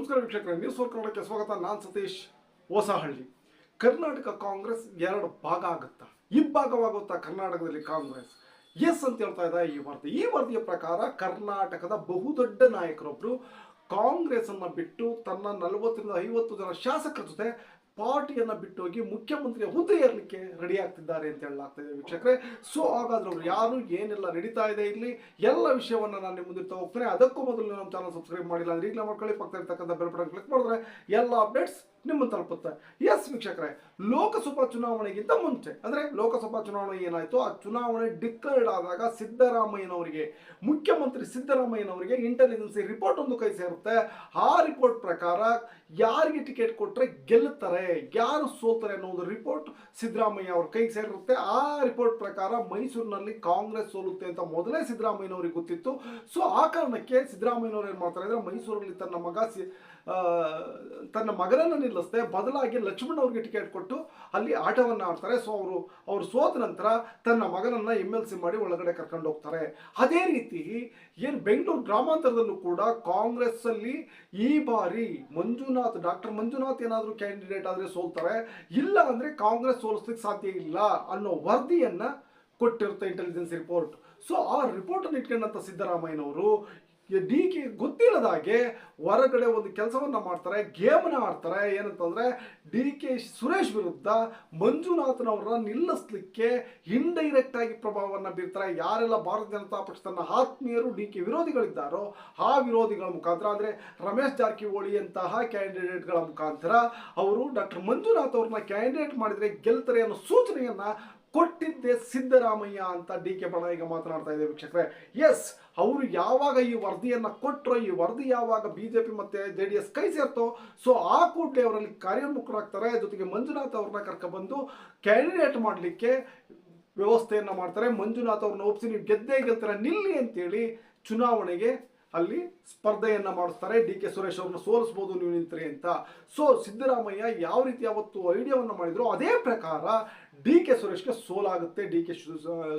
ನಮಸ್ಕಾರ ವೀಕ್ಷಕರೇ news four ಕನ್ನಡಕ್ಕೆ ಸ್ವಾಗತ. ನಾನು ಸತೀಶ್ ಹೊಸಹಳ್ಳಿ. ಕರ್ನಾಟಕ ಕಾಂಗ್ರೆಸ್ ಎರಡು ಭಾಗ ಆಗುತ್ತಾ? ಇಬ್ಬಾಗವಾಗುತ್ತಾ ಕರ್ನಾಟಕದಲ್ಲಿ ಕಾಂಗ್ರೆಸ್? ಎಸ್ ಅಂತ ಹೇಳ್ತಾ ಇದೆ ಈ ವರದಿ ಈ ವರದಿಯ ಪ್ರಕಾರ ಕರ್ನಾಟಕದ ಬಹುದೊಡ್ಡ ನಾಯಕರೊಬ್ಬರು ಕಾಂಗ್ರೆಸ್ ಅನ್ನ ಬಿಟ್ಟು ತನ್ನ ನಲವತ್ತರಿಂದ ಐವತ್ತು ಜನ ಶಾಸಕರ ಜೊತೆ ಪಾರ್ಟಿಯನ್ನ ಬಿಟ್ಟು ಹೋಗಿ ಮುಖ್ಯಮಂತ್ರಿಯ ಹುದ್ದೆ ಏರಲಿಕ್ಕೆ ರೆಡಿ ಆಗ್ತಿದ್ದಾರೆ ಅಂತ ಹೇಳಲಾಗ್ತಾ ಇದೆ ವೀಕ್ಷಕರೇ. ಸೊ ಹಾಗಾದ್ರೆ ಅವರು ಯಾರು, ಏನೆಲ್ಲ ನಡೀತಾ ಇದೆ ಇಲ್ಲಿ? ಎಲ್ಲ ವಿಷಯವನ್ನು ನಾನು ನಿಮ್ಮ ಮುಂದಿರ್ತಾ ಹೋಗ್ತೇನೆ. ಅದಕ್ಕೂ ಮೊದಲು ನಮ್ಮ ಚಾನಲ್ ಸಬ್ಸ್ಕ್ರೈಬ್ ಮಾಡಿಲ್ಲ ಅಂದ್ರೆ ಈಗಲೇ ಮಾಡ್ಕೊಳ್ಳಿ. ಪಕ್ಕದಲ್ಲಿ ಇರ್ತಕ್ಕಂಥ ಬೆಲ್ ಬಟನ್ ಕ್ಲಿಕ್ ಮಾಡಿದ್ರೆ ಎಲ್ಲ ಅಪ್ಡೇಟ್ಸ್ ನಿಮ್ಮ ತಲುಪುತ್ತೆ. ಎಸ್ ವೀಕ್ಷಕರೇ, ಲೋಕಸಭಾ ಚುನಾವಣೆಗಿಂತ ಮುಂಚೆ, ಅಂದರೆ ಲೋಕಸಭಾ ಚುನಾವಣೆ ಏನಾಯಿತು ಆ ಚುನಾವಣೆ ಡಿಕ್ಲೇರ್ಡ್ ಆದಾಗ ಸಿದ್ದರಾಮಯ್ಯನವರಿಗೆ, ಮುಖ್ಯಮಂತ್ರಿ ಸಿದ್ದರಾಮಯ್ಯನವರಿಗೆ ಇಂಟೆಲಿಜೆನ್ಸ್ ರಿಪೋರ್ಟ್ ಒಂದು ಕೈ ಸೇರುತ್ತೆ. ಆ ರಿಪೋರ್ಟ್ ಪ್ರಕಾರ ಯಾರಿಗೆ ಟಿಕೆಟ್ ಕೊಟ್ಟರೆ ಗೆಲ್ಲುತ್ತಾರೆ, ಯಾರು ಸೋಲ್ತಾರೆ ಅನ್ನೋ ಒಂದು ರಿಪೋರ್ಟ್ ಸಿದ್ದರಾಮಯ್ಯ ಅವ್ರ ಕೈಗೆ ಸೇರಿರುತ್ತೆ. ಆ ರಿಪೋರ್ಟ್ ಪ್ರಕಾರ ಮೈಸೂರಿನಲ್ಲಿ ಕಾಂಗ್ರೆಸ್ ಸೋಲುತ್ತೆ ಅಂತ ಮೊದಲೇ ಸಿದ್ದರಾಮಯ್ಯನವರಿಗೆ ಗೊತ್ತಿತ್ತು. ಸೊ ಆ ಕಾರಣಕ್ಕೆ ಸಿದ್ದರಾಮಯ್ಯನವ್ರು ಏನು ಮಾಡ್ತಾರೆ ಅಂದ್ರೆ ಮೈಸೂರಲ್ಲಿ ತನ್ನ ಮಗ ಸಿ ತನ್ನ ಮಗನನ್ನು ನಿಲ್ಲಿಸದೆ ಬದಲಾಗಿ ಲಕ್ಷ್ಮಣ್ ಅವ್ರಿಗೆ ಟಿಕೆಟ್ ಕೊಟ್ಟು ಅಲ್ಲಿ ಆಟವನ್ನು ಆಡ್ತಾರೆ. ಸೊ ಅವರು ಅವರು ಸೋತ ನಂತರ ತನ್ನ ಮಗನನ್ನು ಎಂ ಎಲ್ ಸಿ ಮಾಡಿ ಒಳಗಡೆ ಕರ್ಕೊಂಡು ಹೋಗ್ತಾರೆ. ಅದೇ ರೀತಿ ಏನು ಬೆಂಗಳೂರು ಗ್ರಾಮಾಂತರದಲ್ಲೂ ಕೂಡ ಕಾಂಗ್ರೆಸ್ಸಲ್ಲಿ ಈ ಬಾರಿ ಮಂಜುನಾಥ್, ಡಾಕ್ಟರ್ ಮಂಜುನಾಥ್ ಏನಾದರೂ ಕ್ಯಾಂಡಿಡೇಟ್ ಆದರೆ ಸೋಲ್ತಾರೆ. ಇಲ್ಲ ಅಂದರೆ ಕಾಂಗ್ರೆಸ್ ಸೋಲಿಸ್ಲಿಕ್ಕೆ ಸಾಧ್ಯ ಇಲ್ಲ ಅನ್ನೋ ವರದಿಯನ್ನು ಕೊಟ್ಟಿರುತ್ತೆ ಇಂಟೆಲಿಜೆನ್ಸ್ ರಿಪೋರ್ಟ್ ಸೊ ಆ ರಿಪೋರ್ಟನ್ನು ಇಟ್ಕೊಂಡಂಥ ಸಿದ್ದರಾಮಯ್ಯನವರು ಡಿ ಕೆ ಗೊತ್ತಿಲ್ಲದಾಗೆ ಹೊರಗಡೆ ಒಂದು ಕೆಲಸವನ್ನ ಮಾಡ್ತಾರೆ ಗೇಮನ್ನ ಆಡ್ತಾರೆ, ಏನಂತಂದ್ರೆ ಡಿ ಕೆ ಸುರೇಶ್ ವಿರುದ್ಧ ಮಂಜುನಾಥನವರನ್ನ ನಿಲ್ಲಿಸ್ಲಿಕ್ಕೆ ಇಂಡೈರೆಕ್ಟ್ ಆಗಿ ಪ್ರಭಾವವನ್ನು ಬೀರ್ತಾರೆ. ಯಾರೆಲ್ಲ ಭಾರತೀಯ ಜನತಾ ಪಕ್ಷ ತನ್ನ ಆತ್ಮೀಯರು ಡಿ ಕೆ ವಿರೋಧಿಗಳಿದ್ದಾರೋ ಆ ವಿರೋಧಿಗಳ ಮುಖಾಂತರ, ಅಂದ್ರೆ ರಮೇಶ್ ಜಾರಕಿಹೊಳಿ ಅಂತಹ ಕ್ಯಾಂಡಿಡೇಟ್ಗಳ ಮುಖಾಂತರ ಅವರು ಡಾಕ್ಟರ್ ಮಂಜುನಾಥ್ ಅವ್ರನ್ನ ಕ್ಯಾಂಡಿಡೇಟ್ ಮಾಡಿದ್ರೆ ಗೆಲ್ತಾರೆ ಅನ್ನೋ ಸೂಚನೆಯನ್ನ ಕೊಟ್ಟಿದ್ದೆ ಸಿದ್ದರಾಮಯ್ಯ ಅಂತ ಡಿ ಕೆ ಬಣ ಈಗ ಮಾತನಾಡ್ತಾ ಇದೆ ವೀಕ್ಷಕರೇ. ಎಸ್ ಅವರು ಯಾವಾಗ ಈ ವರದಿಯನ್ನು ಕೊಟ್ಟರು ಈ ವರದಿ ಯಾವಾಗ ಬಿಜೆಪಿ ಮತ್ತೆ ಜೆ ಡಿ ಎಸ್ ಕೈ ಸೇರ್ತೋ ಸೊ ಆ ಕೂಡಲೇ ಅವರಲ್ಲಿ ಕಾರ್ಯೋನ್ಮುಖರಾಗ್ತಾರೆ. ಜೊತೆಗೆ ಮಂಜುನಾಥ್ ಅವ್ರನ್ನ ಕರ್ಕೊಬಂದು ಕ್ಯಾಂಡಿಡೇಟ್ ಮಾಡಲಿಕ್ಕೆ ವ್ಯವಸ್ಥೆಯನ್ನ ಮಾಡ್ತಾರೆ. ಮಂಜುನಾಥ್ ಅವ್ರನ್ನ ಒಪ್ಪಿಸಿ ನೀವು ಗೆದ್ದೇ ಗೆಲ್ತಾರೆ, ನಿಲ್ಲಿ ಅಂತೇಳಿ ಚುನಾವಣೆಗೆ ಅಲ್ಲಿ ಸ್ಪರ್ಧೆಯನ್ನ ಮಾಡಿಸ್ತಾರೆ. ಡಿ ಕೆ ಸುರೇಶ್ ಅವ್ರನ್ನ ಸೋಲಿಸ್ಬೋದು ನೀವು ನಿಂತ್ರಿ ಅಂತ. ಸೊ ಸಿದ್ದರಾಮಯ್ಯ ಯಾವ ರೀತಿ ಅವತ್ತು ಐಡಿಯಾವನ್ನು ಮಾಡಿದ್ರು ಅದೇ ಪ್ರಕಾರ ಡಿ ಕೆ ಸುರೇಶ್ಗೆ ಸೋಲಾಗುತ್ತೆ. ಡಿ ಕೆ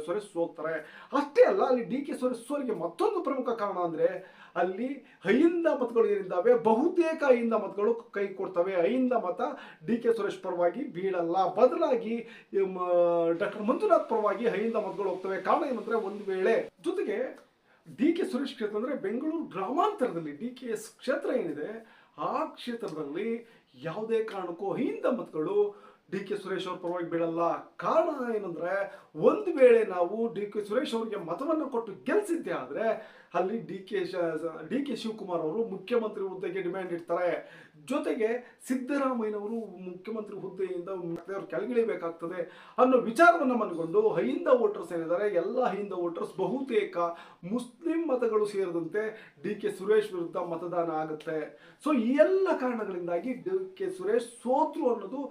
ಸುರೇಶ್ ಸೋಲ್ತಾರೆ. ಅಷ್ಟೇ ಅಲ್ಲ, ಅಲ್ಲಿ ಡಿ ಕೆ ಸುರೇಶ್ ಸೋಲಿಗೆ ಮತ್ತೊಂದು ಪ್ರಮುಖ ಕಾರಣ ಅಂದ್ರೆ ಅಲ್ಲಿ ಅಹಿಂದ ಮತಗಳು ಏನಿದ್ದಾವೆ? ಬಹುತೇಕ ಅಹಿಂದ ಮತಗಳು ಕೈ ಕೊಡ್ತವೆ. ಅಹಿಂದ ಮತ ಡಿ ಕೆ ಸುರೇಶ್ ಪರವಾಗಿ ಬೀಳಲ್ಲ. ಬದಲಾಗಿ ಡಾಕ್ಟರ್ ಮಂಜುನಾಥ್ ಪರವಾಗಿ ಅಹಿಂದ ಮತಗಳು ಹೋಗ್ತವೆ. ಕಾರಣ ಏನಂದ್ರೆ ಒಂದು ವೇಳೆ ಜೊತೆಗೆ ಡಿ ಕೆ ಸುರೇಶ್ ಕ್ಷೇತ್ರ ಅಂದ್ರೆ ಬೆಂಗಳೂರು ಗ್ರಾಮಾಂತರದಲ್ಲಿ ಡಿ ಕೆ ಎಸ್ ಕ್ಷೇತ್ರ ಏನಿದೆ, ಆ ಕ್ಷೇತ್ರದಲ್ಲಿ ಯಾವುದೇ ಕಾರಣಕ್ಕೂ ಹಿಂದ ಮತಗಳು ಡಿ ಕೆ ಸುರೇಶ್ ಅವ್ರ ಪರವಾಗಿ ಬೀಳಲ್ಲ. ಕಾರಣ ಏನಂದ್ರೆ, ಒಂದು ವೇಳೆ ನಾವು ಡಿ ಕೆ ಸುರೇಶ್ ಅವರಿಗೆ ಮತವನ್ನು ಕೊಟ್ಟು ಗೆಲ್ಸಿದ್ದೆ ಆದರೆ, ಅಲ್ಲಿ D K D K Shivakumar ಅವರು ಮುಖ್ಯಮಂತ್ರಿ ಹುದ್ದೆಗೆ ಡಿಮ್ಯಾಂಡ್ ಇಡ್ತಾರೆ. ಜೊತೆಗೆ ಸಿದ್ದರಾಮಯ್ಯನವರು ಮುಖ್ಯಮಂತ್ರಿ ಹುದ್ದೆಯಿಂದ ಅವರು ಕೆಳಗಿಳಿಬೇಕಾಗ್ತದೆ ಅನ್ನೋ ವಿಚಾರವನ್ನು ಮನಗೊಂಡು ಹೈಂದ ವೋಟರ್ಸ್ ಏನಿದ್ದಾರೆ, ಎಲ್ಲ ಹೈಂದ ವೋಟರ್ಸ್ ಬಹುತೇಕ ಮುಸ್ಲಿಂ ಮತಗಳು ಸೇರಿದಂತೆ ಡಿ ಕೆ ಸುರೇಶ್ ವಿರುದ್ಧ ಮತದಾನ ಆಗುತ್ತೆ. ಸೊ ಈ ಎಲ್ಲ ಕಾರಣಗಳಿಂದಾಗಿ ಡಿ ಕೆ ಸುರೇಶ್ ಸೋತ್ರು ಅನ್ನೋದು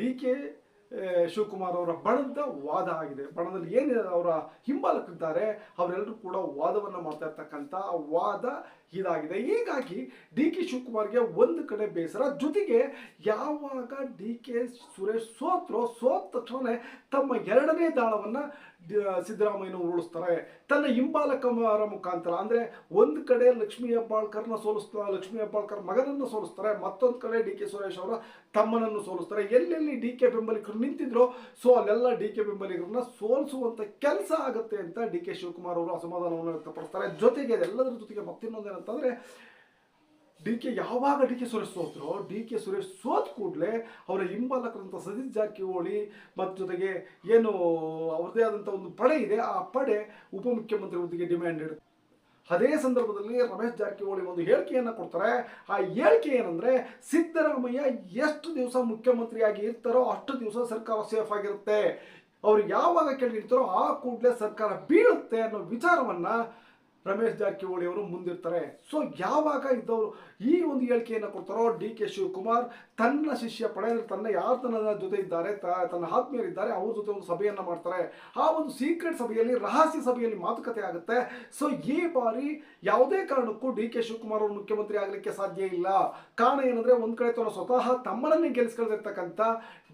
ಡಿ ಕೆ ಶಿವಕುಮಾರ್ ಅವರ ಬಣದ ವಾದ ಆಗಿದೆ. ಬಣದಲ್ಲಿ ಏನು ಅವರ ಹಿಂಬಾಲಕರಿದ್ದಾರೆ ಅವರೆಲ್ಲರೂ ಕೂಡ ವಾದವನ್ನು ಮಾಡ್ತಾ ಇರ್ತಕ್ಕಂಥ ವಾದ ಇದಾಗಿದೆ. ಹೀಗಾಗಿ ಡಿ ಕೆ ಶಿವಕುಮಾರ್ಗೆ ಒಂದು ಕಡೆ ಬೇಸರ, ಜೊತೆಗೆ ಯಾವಾಗ ಡಿ ಕೆ ಸುರೇಶ್ ಸೋತ್ರೋ, ಸೋತ ತಕ್ಷಣ ತಮ್ಮ ಎರಡನೇ ದಾಳವನ್ನ ಸಿದ್ದರಾಮಯ್ಯನವರು ಉರುಳಿಸ್ತಾರೆ. ತನ್ನ ಹಿಂಬಾಲಕರ ಮುಖಾಂತರ, ಅಂದ್ರೆ ಒಂದು ಕಡೆ ಲಕ್ಷ್ಮೀ ಹೆಬ್ಬಾಳ್ಕರ್ನ ಸೋಲಿಸ್ತಾ ಲಕ್ಷ್ಮೀ ಹೆಬ್ಬಾಳ್ಕರ್ ಮಗನನ್ನು ಸೋಲಿಸ್ತಾರೆ, ಮತ್ತೊಂದು ಕಡೆ ಡಿ ಕೆ ಸುರೇಶ್ ಅವರ ತಮ್ಮನನ್ನು ಸೋಲಿಸ್ತಾರೆ. ಎಲ್ಲೆಲ್ಲಿ ಡಿ ಕೆ ಬೆಂಬಲಿಗರು ನಿಂತಿದ್ರೋ, ಸೊ ಅಲ್ಲೆಲ್ಲ ಡಿ ಕೆ ಬೆಂಬಲಿಗರನ್ನ ಸೋಲಿಸುವಂಥ ಕೆಲಸ ಆಗುತ್ತೆ ಅಂತ ಡಿ ಕೆ ಶಿವಕುಮಾರ್ ಅವರು ಅಸಮಾಧಾನವನ್ನು ವ್ಯಕ್ತಪಡಿಸ್ತಾರೆ. ಜೊತೆಗೆ ಎಲ್ಲದರ ಜೊತೆಗೆ ಮತ್ತಿನ್ನೊಂದೇನಂತಂದ್ರೆ ಡಿ ಕೆ ಯಾವಾಗ ಡಿ ಕೆ ಸುರೇಶ್ ಸೋತ್ರೋ, ಡಿ ಕೆ ಸುರೇಶ್ ಸೋತ್ ಕೂಡಲೇ ಅವರ ಹಿಂಬಾಲಕರಂಥ ಸತೀಶ್ ಜಾರಕಿಹೊಳಿ ಮತ್ತು ಜೊತೆಗೆ ಏನು ಅವ್ರದ್ದೇ ಆದಂಥ ಒಂದು ಪಡೆ ಇದೆ, ಆ ಪಡೆ ಉಪಮುಖ್ಯಮಂತ್ರಿ ಹುದ್ದೆಗೆ ಡಿಮ್ಯಾಂಡ್ ಇಡುತ್ತೆ. ಅದೇ ಸಂದರ್ಭದಲ್ಲಿ ರಮೇಶ್ ಜಾರಕಿಹೊಳಿ ಒಂದು ಹೇಳಿಕೆಯನ್ನು ಕೊಡ್ತಾರೆ. ಆ ಹೇಳಿಕೆ ಏನಂದರೆ, ಸಿದ್ದರಾಮಯ್ಯ ಎಷ್ಟು ದಿವಸ ಮುಖ್ಯಮಂತ್ರಿಯಾಗಿ ಇರ್ತಾರೋ ಅಷ್ಟು ದಿವಸ ಸರ್ಕಾರ ಸೇಫ್ ಆಗಿರುತ್ತೆ. ಅವ್ರು ಯಾವಾಗ ಕೆಳಗಿರ್ತಾರೋ ಆ ಕೂಡಲೇ ಸರ್ಕಾರ ಬೀಳುತ್ತೆ ಅನ್ನೋ ವಿಚಾರವನ್ನ ರಮೇಶ್ ಜಾರಕಿಹೊಳಿ ಅವರು ಮುಂದಿರ್ತಾರೆ. ಸೊ ಯಾವಾಗ ಇದ್ದವರು ಈ ಒಂದು ಹೇಳಿಕೆಯನ್ನು ಕೊಡ್ತಾರೋ, ಡಿ ಕೆ ಶಿವಕುಮಾರ್ ತನ್ನ ಶಿಷ್ಯ ಪಡೆಯಲು ತನ್ನ ಯಾರು ತನ್ನ ಜೊತೆ ಇದ್ದಾರೆ ತನ್ನ ಆತ್ಮೀಯರಿದ್ದಾರೆ ಅವ್ರ ಜೊತೆ ಒಂದು ಸಭೆಯನ್ನು ಮಾಡ್ತಾರೆ. ಆ ಒಂದು ಸೀಕ್ರೆಟ್ ಸಭೆಯಲ್ಲಿ, ರಹಸ್ಯ ಸಭೆಯಲ್ಲಿ ಮಾತುಕತೆ ಆಗುತ್ತೆ. ಸೊ ಈ ಬಾರಿ ಯಾವುದೇ ಕಾರಣಕ್ಕೂ ಡಿ ಕೆ ಶಿವಕುಮಾರ್ ಅವರು ಮುಖ್ಯಮಂತ್ರಿ ಆಗಲಿಕ್ಕೆ ಸಾಧ್ಯ ಇಲ್ಲ. ಕಾರಣ ಏನಂದ್ರೆ, ಒಂದು ಕಡೆ ತನ್ನ ಸ್ವತಃ ತಮ್ಮನನ್ನೇ ಗೆಲ್ಲಿಸ್ಕೊಳ್ತಿರ್ತಕ್ಕಂಥ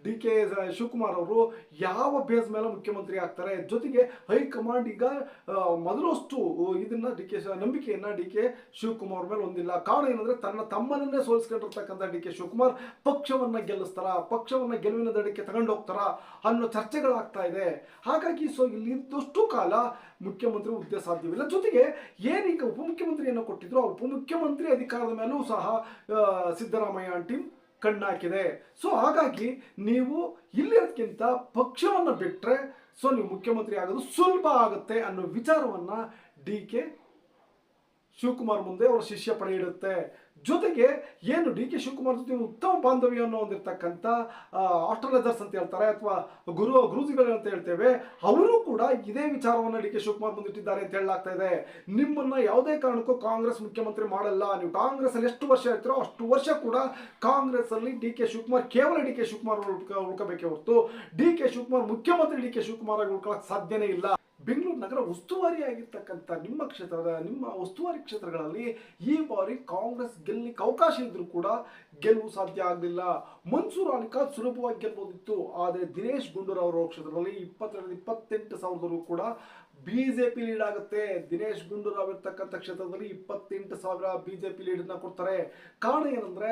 ಡಿ ಕೆ ಶಿವಕುಮಾರ್ ಅವರು ಯಾವ ಬೇಸ್ ಮೇಲೆ ಮುಖ್ಯಮಂತ್ರಿ ಆಗ್ತಾರೆ? ಜೊತೆಗೆ ಹೈಕಮಾಂಡ್ ಈಗ ಮೊದಲಷ್ಟು ಇದನ್ನ ಡಿ ಕೆ ನಂಬಿಕೆಯನ್ನ ಡಿ ಕೆ ಶಿವಕುಮಾರ್ ಮೇಲೆ ಹೊಂದಿಲ್ಲ. ಕಾರಣ ಏನಂದ್ರೆ ತನ್ನ ತಮ್ಮನನ್ನೇ ಸೋಲಿಸ್ಕೊಂಡಿರ್ತಕ್ಕಂಥ ಡಿ ಕೆ ಶಿವಕುಮಾರ್ ಪಕ್ಷವನ್ನ ಗೆಲ್ಲಿಸ್ತಾರ? ಪಕ್ಷವನ್ನ ಗೆಲುವಿನ ದಡಕ್ಕೆ ತಗೊಂಡೋಗ್ತಾರ ಅನ್ನೋ ಚರ್ಚೆಗಳಾಗ್ತಾ ಇದೆ. ಹಾಗಾಗಿ ಸೊ ಇಲ್ಲಿ ಇದ್ದಷ್ಟು ಕಾಲ ಮುಖ್ಯಮಂತ್ರಿ ಹುದ್ದೆ ಸಾಧ್ಯವಿಲ್ಲ. ಜೊತೆಗೆ ಏನೀಗ ಉಪಮುಖ್ಯಮಂತ್ರಿಯನ್ನು ಕೊಟ್ಟಿದ್ರು, ಆ ಉಪಮುಖ್ಯಮಂತ್ರಿ ಅಧಿಕಾರದ ಮೇಲೂ ಸಹ ಸಿದ್ದರಾಮಯ್ಯ ಟೀಮ್ ಕಣ್ಣಾಕಿದೆ. ಸೊ ಹಾಗಾಗಿ ನೀವು ಇಲ್ಲಿರೋದಕ್ಕಿಂತ ಪಕ್ಷವನ್ನು ಬಿಟ್ಟರೆ ಸೊ ನೀವು ಮುಖ್ಯಮಂತ್ರಿ ಆಗೋದು ಸುಲಭ ಆಗುತ್ತೆ ಅನ್ನೋ ವಿಚಾರವನ್ನ ಡಿ ಕೆ ಶಿವಕುಮಾರ್ ಮುಂದೆ ಅವರ ಶಿಷ್ಯ ಪಡೆ ಇಡುತ್ತೆ ಜೊತೆಗೆ ಏನು ಡಿ ಕೆ ಶಿವಕುಮಾರ್ ಜೊತೆ ಉತ್ತಮ ಬಾಂಧವ್ಯವನ್ನು ಹೊಂದಿರತಕ್ಕಂಥ ಆಸ್ಟ್ರಲೈಸರ್ಸ್ ಅಂತ ಹೇಳ್ತಾರೆ ಅಥವಾ ಗುರು, ಗುರುಜಿಗಳು ಅಂತ ಹೇಳ್ತೇವೆ, ಅವರು ಕೂಡ ಇದೇ ವಿಚಾರವನ್ನು ಡಿ ಕೆ ಶಿವಕುಮಾರ್ ಮುಂದಿಟ್ಟಿದ್ದಾರೆ ಅಂತ ಹೇಳಲಾಗ್ತಾ ಇದೆ. ನಿಮ್ಮನ್ನ ಯಾವುದೇ ಕಾರಣಕ್ಕೂ ಕಾಂಗ್ರೆಸ್ ಮುಖ್ಯಮಂತ್ರಿ ಮಾಡಲ್ಲ. ನೀವು ಕಾಂಗ್ರೆಸ್ ಅಲ್ಲಿ ಎಷ್ಟು ವರ್ಷ ಇರ್ತೀರೋ ಅಷ್ಟು ವರ್ಷ ಕೂಡ ಕಾಂಗ್ರೆಸ್ ಅಲ್ಲಿ ಡಿ ಕೆ ಶಿವಕುಮಾರ್, ಕೇವಲ ಡಿ ಕೆ ಶಿವಕುಮಾರ್ ಉಳ್ಕ ಹೊರತು, ಡಿ ಕೆ ಶಿವಕುಮಾರ್ ಮುಖ್ಯಮಂತ್ರಿ ಡಿ ಕೆ ಶಿವಕುಮಾರ್ ಆಗಿ ಉಳ್ಕೊಳಕ್ ಸಾಧ್ಯನೇ ಇಲ್ಲ. ಬೆಂಗಳೂರು ನಗರ ಉಸ್ತುವಾರಿ ಆಗಿರ್ತಕ್ಕಂಥ ನಿಮ್ಮ ಕ್ಷೇತ್ರದ, ನಿಮ್ಮ ಉಸ್ತುವಾರಿ ಕ್ಷೇತ್ರಗಳಲ್ಲಿ ಈ ಬಾರಿ ಕಾಂಗ್ರೆಸ್ ಗೆಲ್ಲಲಿಕ್ಕೆ ಅವಕಾಶ ಇದ್ದರೂ ಕೂಡ ಗೆಲುವು ಸಾಧ್ಯ ಆಗಲಿಲ್ಲ. ಮನ್ಸೂರ್ ಅಲಿಖಾನ್ ಸುಲಭವಾಗಿ ಗೆಲ್ಬೋದಿತ್ತು. ಆದರೆ ದಿನೇಶ್ ಗುಂಡೂರಾವ್ ಅವರ ಕ್ಷೇತ್ರದಲ್ಲಿ ಇಪ್ಪತ್ತೆರಡು, ಇಪ್ಪತ್ತೆಂಟು ಸಾವಿರದವರೆಗೂ ಕೂಡ ಬಿಜೆಪಿ ಲೀಡ್ ಆಗುತ್ತೆ. ದಿನೇಶ್ ಗುಂಡೂರಾವ್ ಇರ್ತಕ್ಕಂಥ ಕ್ಷೇತ್ರದಲ್ಲಿ ಇಪ್ಪತ್ತೆಂಟು ಸಾವಿರ ಬಿಜೆಪಿ ಲೀಡನ್ನ ಕೊಡ್ತಾರೆ. ಕಾರಣ ಏನಂದ್ರೆ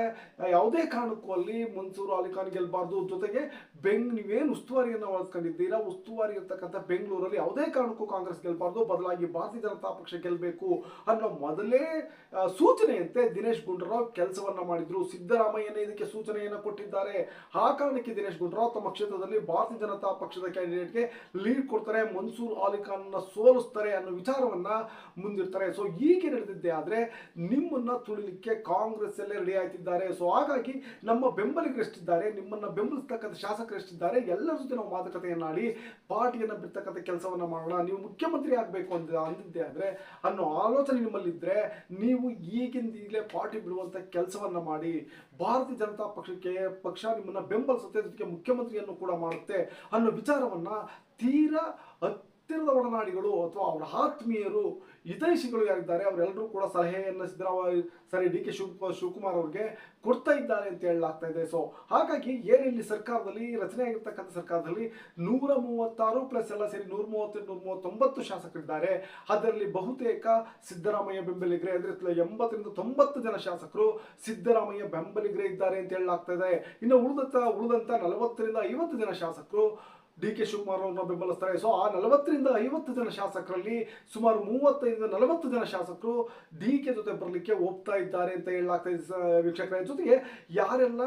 ಯಾವುದೇ ಕಾರಣಕ್ಕೂ ಅಲ್ಲಿ ಮನ್ಸೂರ್ ಅಲಿಖಾನ್ ಗೆಲ್ಬಾರ್ದು. ಜೊತೆಗೆ ಬೆಂಗ್, ನೀವೇನು ಉಸ್ತುವಾರಿಯನ್ನು ವಹಿಸ್ಕೊಂಡಿದ್ದೀರಾ ಉಸ್ತುವಾರಿ ಇರ್ತಕ್ಕಂಥ ಬೆಂಗಳೂರಲ್ಲಿ ಯಾವುದೇ ಕಾರಣಕ್ಕೂ ಕಾಂಗ್ರೆಸ್ ಗೆಲ್ಬಾರ್ದು. ಬದಲಾಗಿ ಭಾರತೀಯ ಜನತಾ ಪಕ್ಷ ಗೆಲ್ಲಬೇಕು ಅನ್ನೋ ಮೊದಲೇ ಸೂಚನೆಯಂತೆ ದಿನೇಶ್ ಗುಂಡೂರಾವ್ ಕೆಲಸವನ್ನ ಮಾಡಿದ್ರು. ಸಿದ್ದರಾಮಯ್ಯನೇ ಇದಕ್ಕೆ ಸೂಚನೆಯನ್ನು ಕೊಟ್ಟಿದ್ದಾರೆ. ಆ ಕಾರಣಕ್ಕೆ ದಿನೇಶ್ ಗುಂಡೂರಾವ್ ತಮ್ಮ ಕ್ಷೇತ್ರದಲ್ಲಿ ಭಾರತೀಯ ಜನತಾ ಪಕ್ಷದ ಕ್ಯಾಂಡಿಡೇಟ್ಗೆ ಲೀಡ್ ಕೊಡ್ತಾರೆ. ಮನ್ಸೂರ್ ಅಲಿಖಾನ್ ಸೋಲಿಸ್ತಾರೆ ಅನ್ನೋ ವಿಚಾರವನ್ನ ಮುಂದಿರ್ತಾರೆ ಸೊ ಹೀಗೆ ನಡೆದಿದ್ದೆ ಆದ್ರೆ ನಿಮ್ಮನ್ನ ತುಳಿಲಿಕ್ಕೆ ಕಾಂಗ್ರೆಸ್ ಎಲ್ಲ ರೆಡಿ ಆಯ್ತಿದ್ದಾರೆ. ಸೊ ಹಾಗಾಗಿ ನಮ್ಮ ಬೆಂಬಲಿಗರು ಎಷ್ಟಿದ್ದಾರೆ, ನಿಮ್ಮನ್ನ ಬೆಂಬಲಿಸ್ತಕ್ಕಂಥ ಶಾಸಕರು ಎಷ್ಟಿದ್ದಾರೆ, ಎಲ್ಲರ ಜೊತೆ ನಾವು ಮಾತುಕತೆಯನ್ನಾಡಿ ಪಾರ್ಟಿಯನ್ನ ಬಿಡ್ತಕ್ಕಂಥ ಕೆಲಸವನ್ನ ಮಾಡೋಣ. ನೀವು ಮುಖ್ಯಮಂತ್ರಿ ಆಗಬೇಕು ಅಂತ ಅಂದಿದ್ದೆ ಆದ್ರೆ ಅನ್ನೋ ಆಲೋಚನೆ ನಿಮ್ಮಲ್ಲಿದ್ರೆ ನೀವು ಈಗಿಂದೀಗಲೇ ಪಾರ್ಟಿ ಬಿಡುವಂತ ಕೆಲಸವನ್ನ ಮಾಡಿ, ಭಾರತೀಯ ಜನತಾ ಪಕ್ಷಕ್ಕೆ ಪಕ್ಷ ನಿಮ್ಮನ್ನ ಬೆಂಬಲಿಸುತ್ತೆ, ಜೊತೆಗೆ ಮುಖ್ಯಮಂತ್ರಿಯನ್ನು ಕೂಡ ಮಾಡುತ್ತೆ ಅನ್ನೋ ವಿಚಾರವನ್ನ ತೀರಾ ಹತ್ತಿರದ ಒಡನಾಡಿಗಳು ಅಥವಾ ಅವರ ಆತ್ಮೀಯರು ಹಿತೈಷಿಗಳು ಯಾರಿದ್ದಾರೆ, ಅವರೆಲ್ಲರೂ ಕೂಡ ಸಲಹೆಯನ್ನು ಸಿದ್ದರಾಮಯ್ಯ ಸರಿ, ಡಿ ಕೆ ಶಿವಕುಮಾರ್ ಶಿವಕುಮಾರ್ ಅವ್ರಿಗೆ ಕೊಡ್ತಾ ಇದ್ದಾರೆ ಅಂತ ಹೇಳಲಾಗ್ತಾ ಇದೆ. ಸೊ ಹಾಗಾಗಿ ಏನಿಲ್ಲಿ ಸರ್ಕಾರದಲ್ಲಿ, ರಚನೆ ಆಗಿರ್ತಕ್ಕಂಥ ಸರ್ಕಾರದಲ್ಲಿ ನೂರ ಮೂವತ್ತಾರು ಪ್ಲಸ್ ಎಲ್ಲ ಸೇರಿ ನೂರ ಮೂವತ್ತೆರಡು ನೂರ ಮೂವತ್ತೊಂಬತ್ತು ಶಾಸಕರಿದ್ದಾರೆ. ಅದರಲ್ಲಿ ಬಹುತೇಕ ಸಿದ್ದರಾಮಯ್ಯ ಬೆಂಬಲಿಗರೇ, ಅಂದ್ರೆ ಎಂಬತ್ತರಿಂದ ತೊಂಬತ್ತು ಜನ ಶಾಸಕರು ಸಿದ್ದರಾಮಯ್ಯ ಬೆಂಬಲಿಗರೇ ಇದ್ದಾರೆ ಅಂತ ಹೇಳಲಾಗ್ತಾ ಇದೆ. ಇನ್ನು ಉಳಿದಂತ ಉಳಿದಂಥ ನಲವತ್ತರಿಂದ ಐವತ್ತು ಜನ ಶಾಸಕರು ಡಿ ಕೆ ಶಿವಕುಮಾರ್ ಅವರನ್ನ ಬೆಂಬಲಿಸ್ತಾರೆ. ಸೊ ಆ ನಲವತ್ತರಿಂದ ಐವತ್ತು ಜನ ಶಾಸಕರಲ್ಲಿ ಸುಮಾರು ಮೂವತ್ತೈದು ನಲವತ್ತು ಜನ ಶಾಸಕರು ಡಿ ಕೆ ಜೊತೆ ಬರಲಿಕ್ಕೆ ಒಪ್ತಾ ಇದ್ದಾರೆ ಅಂತ ಹೇಳಲಾಗ್ತಾ ಇದೆ ವೀಕ್ಷಕರ. ಜೊತೆಗೆ ಯಾರೆಲ್ಲ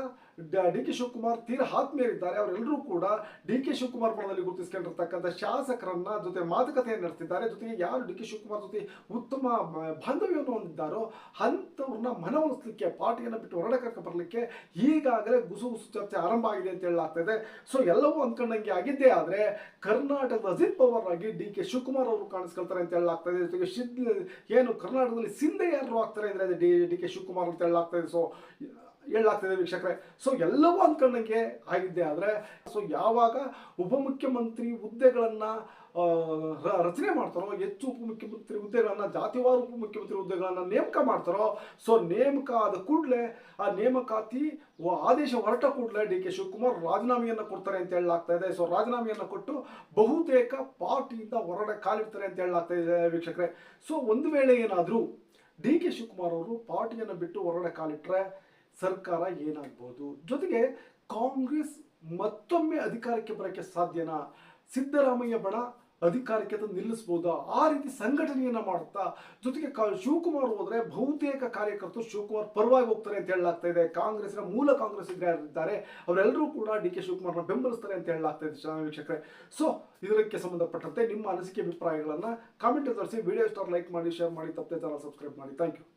ಡಿ ಕೆ ಶಿವಕುಮಾರ್ ತೀರ ಆತ್ಮೀಯರಿದ್ದಾರೆ ಅವರೆಲ್ಲರೂ ಕೂಡ ಡಿ ಕೆ ಶಿವಕುಮಾರ್ ಬಣದಲ್ಲಿ ಗುರುತಿಸಿಕೊಂಡಿರ್ತಕ್ಕಂಥ ಶಾಸಕರನ್ನ ಜೊತೆ ಮಾತುಕತೆಯನ್ನು ನಡೆಸಿದ್ದಾರೆ ಜೊತೆಗೆ ಯಾರು ಡಿ ಕೆ ಶಿವಕುಮಾರ್ ಜೊತೆ ಉತ್ತಮ ಬಾಂಧವ್ಯವನ್ನು ಹೊಂದಿದ್ದಾರೋ ಅಂಥವ್ರನ್ನ ಮನವೊಲಿಸಲಿಕ್ಕೆ ಪಾರ್ಟಿಯನ್ನು ಬಿಟ್ಟು ಹೊರಡಕ್ಕೆ ಬರಲಿಕ್ಕೆ ಈಗಾಗಲೇ ಗುಸು ಗುಸು ಚರ್ಚೆ ಆರಂಭ ಆಗಿದೆ ಅಂತ ಹೇಳಲಾಗ್ತಾ ಇದೆ ಸೊ ಎಲ್ಲವೂ ಅಂದ್ಕೊಂಡಂಗೆ ಆಗಿದ್ದೇ ಆದರೆ ಕರ್ನಾಟಕದ ಅಜಿತ್ ಪವಾರ್ ಆಗಿ ಡಿ ಕೆ ಶಿವಕುಮಾರ್ ಅವರು ಕಾಣಿಸ್ಕೊಳ್ತಾರೆ ಅಂತ ಹೇಳಲಾಗ್ತಾ ಇದೆ ಜೊತೆಗೆ ಏನು ಕರ್ನಾಟಕದಲ್ಲಿ ಸಿಂಧೆ ಯಾರು ಆಗ್ತಾರೆ ಅಂದ್ರೆ ಡಿ ಡಿ ಕೆ ಶಿವಕುಮಾರ್ ಅಂತ ಹೇಳಲಾಗ್ತಾ ಇದೆ ಸೊ ಹೇಳಲಾಗ್ತಿದೆ ವೀಕ್ಷಕರೇ. ಸೊ ಎಲ್ಲವೂ ಅಂದ್ಕೊಂಡಂಗೆ ಆಗಿದ್ದೆ ಆದರೆ ಸೊ ಯಾವಾಗ ಉಪಮುಖ್ಯಮಂತ್ರಿ ಹುದ್ದೆಗಳನ್ನು ರಚನೆ ಮಾಡ್ತಾರೋ, ಹೆಚ್ಚು ಉಪಮುಖ್ಯಮಂತ್ರಿ ಹುದ್ದೆಗಳನ್ನು, ಜಾತಿವಾರು ಉಪಮುಖ್ಯಮಂತ್ರಿ ಹುದ್ದೆಗಳನ್ನು ನೇಮಕ ಮಾಡ್ತಾರೋ ಸೊ ನೇಮಕ ಆದ ಕೂಡಲೇ ಆ ನೇಮಕಾತಿ ಆದೇಶ ಹೊರಟ ಕೂಡಲೇ ಡಿ ಕೆ ಶಿವಕುಮಾರ್ ರಾಜೀನಾಮೆಯನ್ನು ಕೊಡ್ತಾರೆ ಅಂತ ಹೇಳಲಾಗ್ತಾ ಇದೆ. ಸೊ ರಾಜೀನಾಮೆಯನ್ನು ಕೊಟ್ಟು ಬಹುತೇಕ ಪಾರ್ಟಿಯಿಂದ ಹೊರಡೆ ಕಾಲಿಡ್ತಾರೆ ಅಂತ ಹೇಳಲಾಗ್ತಾ ಇದೆ ವೀಕ್ಷಕರೇ. ಸೊ ಒಂದು ವೇಳೆ ಏನಾದರೂ ಡಿ ಕೆ ಶಿವಕುಮಾರ್ ಅವರು ಪಾರ್ಟಿಯನ್ನು ಬಿಟ್ಟು ಹೊರಡೆ ಕಾಲಿಟ್ರೆ ಸರ್ಕಾರ ಏನಾಗ್ಬೋದು? ಜೊತೆಗೆ ಕಾಂಗ್ರೆಸ್ ಮತ್ತೊಮ್ಮೆ ಅಧಿಕಾರಕ್ಕೆ ಬರೋಕ್ಕೆ ಸಾಧ್ಯನಾ? ಸಿದ್ದರಾಮಯ್ಯ ಬಣ ಅಧಿಕಾರಕ್ಕೆ ತಂದು ನಿಲ್ಲಿಸ್ಬೋದಾ? ಆ ರೀತಿ ಸಂಘಟನೆಯನ್ನು ಮಾಡುತ್ತಾ? ಜೊತೆಗೆ ಕಾ ಶಿವಕುಮಾರ್ ಹೋದರೆ ಬಹುತೇಕ ಕಾರ್ಯಕರ್ತರು ಶಿವಕುಮಾರ್ ಪರವಾಗಿ ಹೋಗ್ತಾರೆ ಅಂತ ಹೇಳಲಾಗ್ತಾ ಇದೆ. ಕಾಂಗ್ರೆಸ್ನ ಮೂಲ ಕಾಂಗ್ರೆಸ್ ಇದ್ದಾರೆ ಅವರೆಲ್ಲರೂ ಕೂಡ ಡಿ ಕೆ ಶಿವಕುಮಾರ್ನ ಬೆಂಬಲಿಸ್ತಾರೆ ಅಂತ ಹೇಳಲಾಗ್ತಾ ಇದೆ ಚಾನಲ್ ವೀಕ್ಷಕರೇ. ಸೊ ಇದಕ್ಕೆ ಸಂಬಂಧಪಟ್ಟಂತೆ ನಿಮ್ಮ ಅನಿಸಿಕೆ ಅಭಿಪ್ರಾಯಗಳನ್ನು ಕಾಮೆಂಟ್ ತರಿಸಿ. ವಿಡಿಯೋ ಸ್ಟಾರ್ ಲೈಕ್ ಮಾಡಿ ಶೇರ್ ಮಾಡಿ, ತಪ್ಪದೆ ಚಾನಲ್ ಸಬ್ಸ್ಕ್ರೈಬ್ ಮಾಡಿ. Thank you